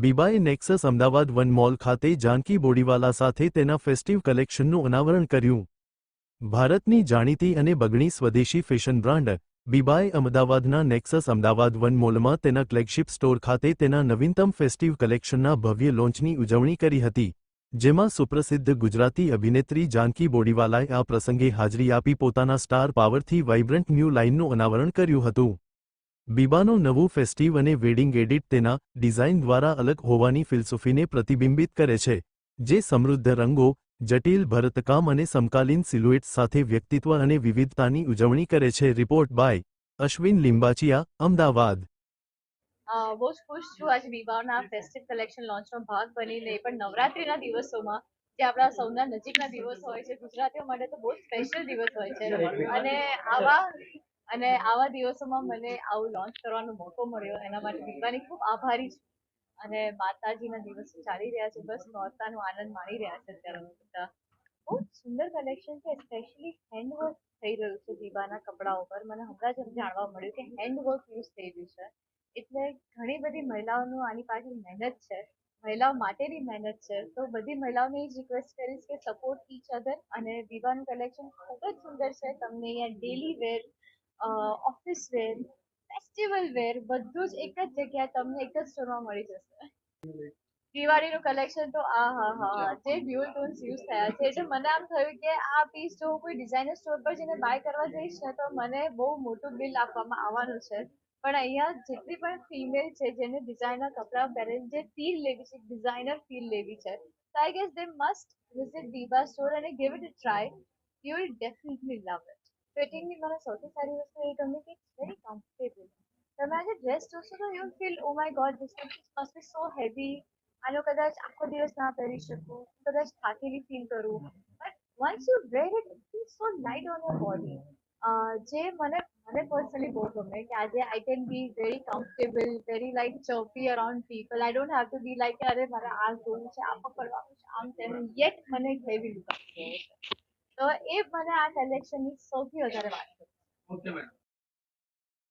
બીબાએ Nexus Ahmedabad one mall ખાતે જાનકી બોડીવાલા સાથે તેના ફેસ્ટિવ કલેક્શનનું અનાવરણ કર્યું. ભારતની જાણીતી અને બગણી સ્વદેશી ફેશન બ્રાન્ડ, બીબાએ અમદાવાદના નેક્સસ અમદાવાદ વન મોલમાં તેના ફ્લેગશિપ સ્ટોર ખાતે તેના નવીનતમ ફેસ્ટિવ કલેક્શનના ભવ્ય લોન્ચની ઉજવણી કરી હતી, જેમાં સુપ્રસિદ્ધ ગુજરાતી અભિનેત્રી જાનકી બોડીવાલાએ આ પ્રસંગે હાજરી આપી પોતાના સ્ટાર પાવરથી વાઇબ્રન્ટ ન્યૂ લાઇનનું અનાવરણ કર્યું હતું. બીબાનો નવું ફેસ્ટિવ અને વેડિંગ એડિટ તેના ડિઝાઇન દ્વારા અલગ હોવાની ફિલસૂફીને પ્રતિબિંબિત કરે છે, જે સમૃદ્ધ રંગો, જટિલ ભરતકામ અને સમકાલીન સિલુએટ્સ સાથે વ્યક્તિત્વ અને વિવિધતાની ઉજવણી કરે છે. Report by Ashwin Limbachiya, Ahmedabad. બહુ જ ખુશ છું આજે વિવાહના ફેસ્ટિવ કલેક્શન લોન્ચનો ભાગ બનીને પણ નવરાત્રિના દિવસોમાં, જે આપણા સૌના નજીકના દિવસ હોય છે, ગુજરાતીઓ માટે તો બહુ સ્પેશિયલ દિવસ હોય છે. અને આવા અને આવા દિવસોમાં મને આવું લોન્ચ કરવાનો મોકો મળ્યો. એના માટે દીવાની ખૂબ આભારી છું. અને માતાજીના દિવસો ચાલી રહ્યા છે. બસ નોરતાનો આનંદ માણી રહ્યા છે અત્યારે બહુ સુંદર કલેક્શન છે. સ્પેશિયલી હેન્ડવર્ક થઈ રહ્યું છે દીવાના કપડા ઉપર. મને હમણાં જ જાણવા મળ્યું કે હેન્ડવર્ક યુઝ થઈ રહ્યું છે. એટલે ઘણી બધી મહિલાઓનું આની પાછળ મહેનત છે. મહિલાઓ માટેની મહેનત છે. તો બધી મહિલાઓને જ રિક્વેસ્ટ કરીશ કે સપોર્ટ ઈચ અધર અને દીવાનું કલેક્શન ખૂબ જ સુંદર છે. તમને અહીંયા daily wear office wear festival wear બધું જ એક જ જગ્યાએ તમને એક જ સ્ટોરમાં મળી જશે. દિવાળીનું કલેક્શન તો આ, હા હા જે ડ્યુઅલ ટોન્સ યુઝ થયા છે એટલે મને આમ થયું કે આ પીસ જો હું કોઈ ડિઝાઇનર સ્ટોર પર જઈને બાય કરવા જઈશ ને તો મને બહુ મોટું બિલ આપવામાં આવવાનું છે. પણ અહીંયા જેટલી પણ ફિમેલ છે, જેને ડિઝાઇનર કપડાં પહેરે જે ફીલ લેવી છે ડિઝાઇનર ફીલ લેવી છે, તો I guess they must visit Diva store અને give it a try you will definitely love it ફિટિંગની મને સૌથી સારી વસ્તુ એ ગમી કે વેરી કમ્ફર્ટેબલ તમે આજે ડ્રેસ જોશો તો you feel oh my god this must be so heavy આનો કદાચ આખો દિવસ ના પહેરી શકું, કદાચ થાકેલી ફીલ કરું. But once you wear it feel so light on your body જે મને મને પર્સનલી બહુ ગમે કે આજે I can be very comfortable very like choppy around people I don't have to be like અરે, મારે આ જોવું છે આ પકડવાનું છે આમ તેમ. યેટ મને હેવી લુક આપી. છે તો એ મને આ કલેક્શનની સૌથી વધારે વાત ઓકે મેડમ